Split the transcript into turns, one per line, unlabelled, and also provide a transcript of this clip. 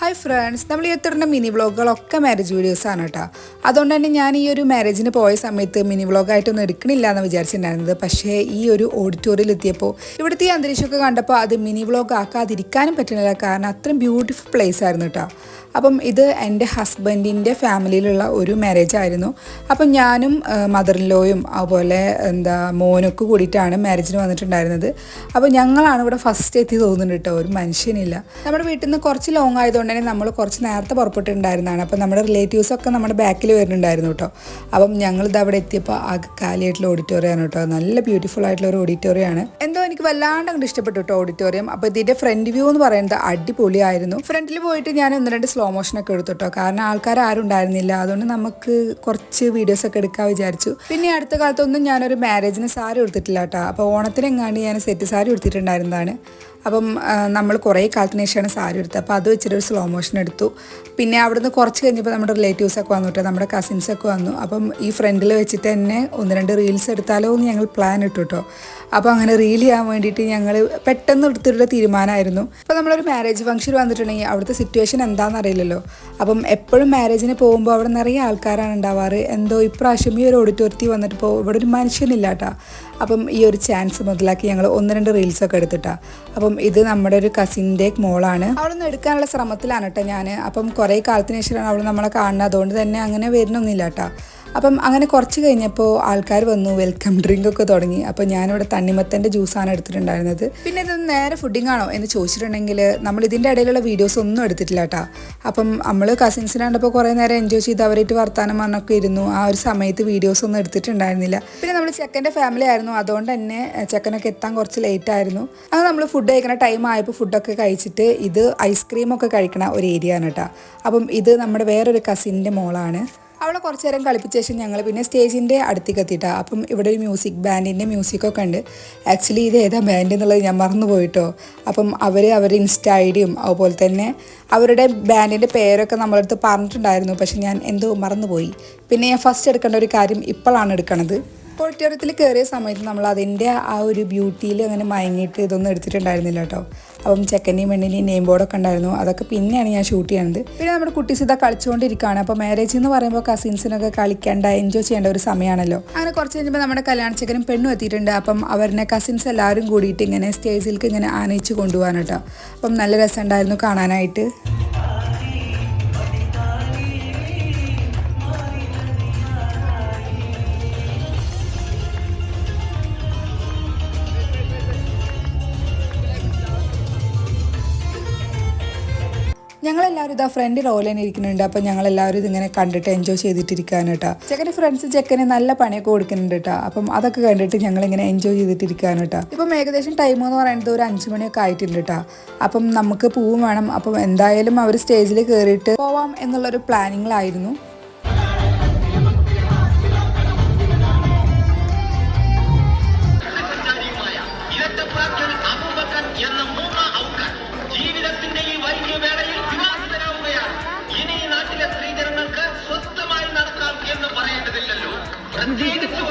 Hi friends നമ്മൾ ഈ എത്തിടുന്ന മിനി വ്ളോഗുകളൊക്കെ മാരേജ് വീഡിയോസ് ആണ് കേട്ടോ അതുകൊണ്ട് തന്നെ ഞാൻ ഈ ഒരു മാരേജിന് പോയ സമയത്ത് മിനി വ്ളോഗായിട്ടൊന്നും എടുക്കണില്ല എന്ന് വിചാരിച്ചിട്ടുണ്ടായിരുന്നത്. പക്ഷേ ഈ ഒരു ഓഡിറ്റോറിയൽ എത്തിയപ്പോൾ ഇവിടുത്തെ ഈ അന്തരീക്ഷമൊക്കെ കണ്ടപ്പോൾ അത് മിനി വ്ളോഗ് ആക്കാതിരിക്കാനും പറ്റുന്നില്ല കാരണം അത്രയും ബ്യൂട്ടിഫുൾ പ്ലേസ് ആയിരുന്നു കേട്ടോ അപ്പം ഇത് എന്റെ ഹസ്ബൻഡിന്റെ ഫാമിലിയിലുള്ള ഒരു മാരേജ് ആയിരുന്നു. അപ്പം ഞാനും മദറിലോയും അതുപോലെ എന്താ മോനൊക്കെ കൂടിയിട്ടാണ് മാരേജിന് വന്നിട്ടുണ്ടായിരുന്നത്. അപ്പോൾ ഞങ്ങളാണ് ഇവിടെ ഫസ്റ്റ് എത്തി തോന്നുന്നുണ്ട് കേട്ടോ ഒരു മനുഷ്യനില്ല. നമ്മുടെ വീട്ടിൽ നിന്ന് കുറച്ച് ലോങ് ആയതുകൊണ്ട് തന്നെ നമ്മൾ കുറച്ച് നേരത്തെ പുറപ്പെട്ടിട്ടുണ്ടായിരുന്നതാണ്. അപ്പോൾ നമ്മുടെ റിലേറ്റീവ്സൊക്കെ നമ്മുടെ ബാക്കിൽ വരുന്നുണ്ടായിരുന്നു കേട്ടോ. അപ്പം ഞങ്ങളിത് അവിടെ എത്തിയപ്പോൾ ആ കാലിയായിട്ടുള്ള ഓഡിറ്റോറിയം ആണ് കേട്ടോ. നല്ല ബ്യൂട്ടിഫുൾ ആയിട്ടുള്ള ഒരു ഓഡിറ്റോറിയം ആണ്. എന്തോ എനിക്ക് വല്ലാണ്ട് അങ്ങോട്ട് ഇഷ്ടപ്പെട്ടു കേട്ടോ ഓഡിറ്റോറിയം അപ്പോൾ ഇതിന്റെ ഫ്രണ്ട് വ്യൂ എന്ന് പറയുന്നത് അടിപൊളിയായിരുന്നു. ഫ്രണ്ടിൽ പോയിട്ട് ഞാൻ ഒന്ന് രണ്ട് സ്ലോ മോഷനൊക്കെ എടുത്തു കേട്ടോ. കാരണം ആൾക്കാർ ആരും ഉണ്ടായിരുന്നില്ല. അതുകൊണ്ട് നമുക്ക് കുറച്ച് വീഡിയോസ് ഒക്കെ എടുക്കാൻ വിചാരിച്ചു. പിന്നെ അടുത്ത കാലത്തൊന്നും ഞാനൊരു മാരേജിന് സാരി എടുത്തിട്ടില്ല കേട്ടോ. അപ്പോൾ ഓണത്തിനെങ്ങാണ്ട് ഞാൻ സെറ്റ് സാരി എടുത്തിട്ടുണ്ടായിരുന്നതാണ് അപ്പം നമ്മൾ കുറേ കാലത്തിന് ശേഷമാണ് സാരി എടുത്തത്. അപ്പോൾ അത് വെച്ചിട്ട് ഒരു സ്ലോ മോഷൻ എടുത്തു. പിന്നെ അവിടുന്ന് കുറച്ച് കഴിഞ്ഞപ്പോൾ നമ്മുടെ റിലേറ്റീവ്സൊക്കെ വന്നു കേട്ടോ നമ്മുടെ കസിൻസൊക്കെ വന്നു. അപ്പം ഈ ഫ്രണ്ടിൽ വെച്ചിട്ട് തന്നെ ഒന്ന് രണ്ട് റീൽസ് എടുത്താലോ എന്ന് ഞങ്ങൾ പ്ലാൻ ഇട്ടു കേട്ടോ. അപ്പോൾ അങ്ങനെ റീൽ ചെയ്യാൻ വേണ്ടിയിട്ട് ഞങ്ങൾ പെട്ടെന്ന് എടുത്തിട്ടുള്ള തീരുമാനമായിരുന്നു. അപ്പോൾ നമ്മളൊരു മാരേജ് ഫംഗ്ഷൻ വന്നിട്ടുണ്ടെങ്കിൽ അവിടുത്തെ സിറ്റുവേഷൻ എന്താണെന്ന് അറിയില്ലല്ലോ അപ്പം എപ്പോഴും മാരേജിന് പോകുമ്പോൾ അവിടെ നിറയെ ആൾക്കാരാണ് ഉണ്ടാവാറ്. എന്തോ ഇപ്രാവശ്യം ഈ ഒരു ഓഡിറ്റോറിയത്തിൽ വന്നിട്ട് ഇപ്പോൾ ഇവിടെ ഒരു മനുഷ്യനില്ല കേട്ടോ. അപ്പം ഈ ഒരു ചാൻസ് മുതലാക്കി ഞങ്ങൾ ഒന്ന് രണ്ട് റീൽസൊക്കെ എടുത്തിട്ടാ. അപ്പം ഇത് നമ്മുടെ ഒരു കസിന്റെ മോളാണ്. അവളൊന്നും എടുക്കാനുള്ള ശ്രമത്തിലാണ് കേട്ടോ ഞാൻ അപ്പം കുറേ കാലത്തിന് ശേഷമാണ് അവൾ നമ്മളെ കാണുന്നത്. അതുകൊണ്ട് തന്നെ അങ്ങനെ വരുന്നൊന്നുമില്ല കേട്ടോ അപ്പം അങ്ങനെ കുറച്ച് കഴിഞ്ഞപ്പോൾ ആൾക്കാർ വന്നു വെൽക്കം ഡ്രിങ്ക് ഒക്കെ തുടങ്ങി. അപ്പോൾ ഞാനിവിടെ തണ്ണിമത്തന്റെ ജ്യൂസാണ് എടുത്തിട്ടുണ്ടായിരുന്നത്. പിന്നെ ഇത് നേരെ ഫുഡിംഗ് ആണോ എന്ന് ചോദിച്ചിട്ടുണ്ടെങ്കിൽ നമ്മൾ ഇതിന്റെ ഇടയിലുള്ള വീഡിയോസ് ഒന്നും എടുത്തിട്ടില്ല കേട്ടോ. അപ്പം നമ്മൾ കസിൻസിനെ കണ്ടപ്പോൾ കുറേ നേരം എൻജോയ് ചെയ്ത് അവരായിട്ട് വർത്താനം പറഞ്ഞൊക്കെ ഇരുന്നു. ആ ഒരു സമയത്ത് വീഡിയോസ് ഒന്നും എടുത്തിട്ടുണ്ടായിരുന്നില്ല. പിന്നെ നമ്മൾ ചെക്കന്റെ ഫാമിലി ആയിരുന്നു. അതുകൊണ്ട് തന്നെ ചെക്കനൊക്കെ എത്താൻ കുറച്ച് ലേറ്റ് ആയിരുന്നു. അത് നമ്മൾ ഫുഡ് കഴിക്കുന്ന ടൈം ആയപ്പോൾ ഫുഡൊക്കെ കഴിച്ചിട്ട് ഇത് ഐസ്ക്രീമൊക്കെ കഴിക്കണ ഒരു ഏരിയ ആണ് കേട്ടോ. അപ്പം ഇത് നമ്മുടെ വേറൊരു കസിന്റെ മോളാണ്. അവളെ കുറച്ച് നേരം കളിപ്പിച്ച ശേഷം ഞങ്ങൾ പിന്നെ സ്റ്റേജിന്റെ അടുത്തേക്ക് എത്തിയിട്ടാ. അപ്പം ഇവിടെ ഒരു മ്യൂസിക് ബാൻഡിന്റെ മ്യൂസിക്കൊക്കെ ഉണ്ട്. ആക്ച്വലി ഇത് ഏതാ ബാൻഡ് എന്നുള്ളത് ഞാൻ മറന്നു പോയിട്ടോ. അപ്പം അവർ അവരുടെ ഇൻസ്റ്റ ഐ ഡിയും അതുപോലെ തന്നെ അവരുടെ ബാൻഡിന്റെ പേരൊക്കെ നമ്മളടുത്ത് പറഞ്ഞിട്ടുണ്ടായിരുന്നു. പക്ഷെ ഞാൻ എന്തോ മറന്നുപോയി പിന്നെ ഞാൻ ഫസ്റ്റ് എടുക്കേണ്ട ഒരു കാര്യം ഇപ്പോഴാണ് എടുക്കണത്. ഓഡിറ്റോറിയത്തിൽ കയറിയ സമയത്ത് നമ്മൾ അതിന്റെ ആ ഒരു ബ്യൂട്ടിയിൽ അങ്ങനെ മയങ്ങിയിട്ട് ഇതൊന്നും എടുത്തിട്ടുണ്ടായിരുന്നില്ല കേട്ടോ. അപ്പം ചെക്കന്റെയും പെണ്ണിന്റെയും നെയിം ബോർഡൊക്കെ ഉണ്ടായിരുന്നു. അതൊക്കെ പിന്നെയാണ് ഞാൻ ഷൂട്ട് ചെയ്യണത്. പിന്നെ നമ്മുടെ കുട്ടീസ് ഇതാ കളിച്ചുകൊണ്ടിരിക്കുകയാണ്. അപ്പോൾ മാരേജ് എന്ന് പറയുമ്പോൾ കസിൻസിനൊക്കെ കളിക്കേണ്ട എൻജോയ് ചെയ്യേണ്ട ഒരു സമയമാണല്ലോ. അങ്ങനെ കുറച്ച് കഴിഞ്ഞപ്പോൾ നമ്മുടെ കല്യാണ ചെക്കനും പെണ്ണും എത്തിയിട്ടുണ്ട്. അപ്പം അവരുടെ കസിൻസ് എല്ലാവരും കൂടിയിട്ട് ഇങ്ങനെ സ്റ്റേജിലേക്ക് ഇങ്ങനെ ആനയിച്ച് കൊണ്ടുപോകാൻ കേട്ടോ. അപ്പം നല്ല രസമുണ്ടായിരുന്നു കാണാനായിട്ട്. ഞങ്ങളെല്ലാവരും ഇതാ ഫ്രണ്ട് റോയിൽ തന്നെ ഇരിക്കുന്നുണ്ട്. അപ്പം ഞങ്ങളെല്ലാവരും ഇതിങ്ങനെ കണ്ടിട്ട് എൻജോയ് ചെയ്തിട്ടിരിക്കുകയാണ് കേട്ടോ ചെക്കന്റെ ഫ്രണ്ട്സ് ചെക്കന് നല്ല പണിയൊക്കെ കൊടുക്കുന്നുണ്ട് കേട്ടോ അപ്പം അതൊക്കെ കണ്ടിട്ട് ഞങ്ങളിങ്ങനെ എൻജോയ് ചെയ്തിട്ടിരിക്കുകയാണ് കേട്ടോ ഇപ്പം ഏകദേശം ടൈം എന്ന് പറയുന്നത് ഒരു അഞ്ച് മണിയൊക്കെ ആയിട്ടുണ്ട് കേട്ടോ അപ്പം നമുക്ക് പൂവും വേണം. അപ്പം എന്തായാലും അവർ സ്റ്റേജിൽ കയറിയിട്ട് പോവാം എന്നുള്ളൊരു പ്ലാനിങ്ങിലായിരുന്നു Rede zu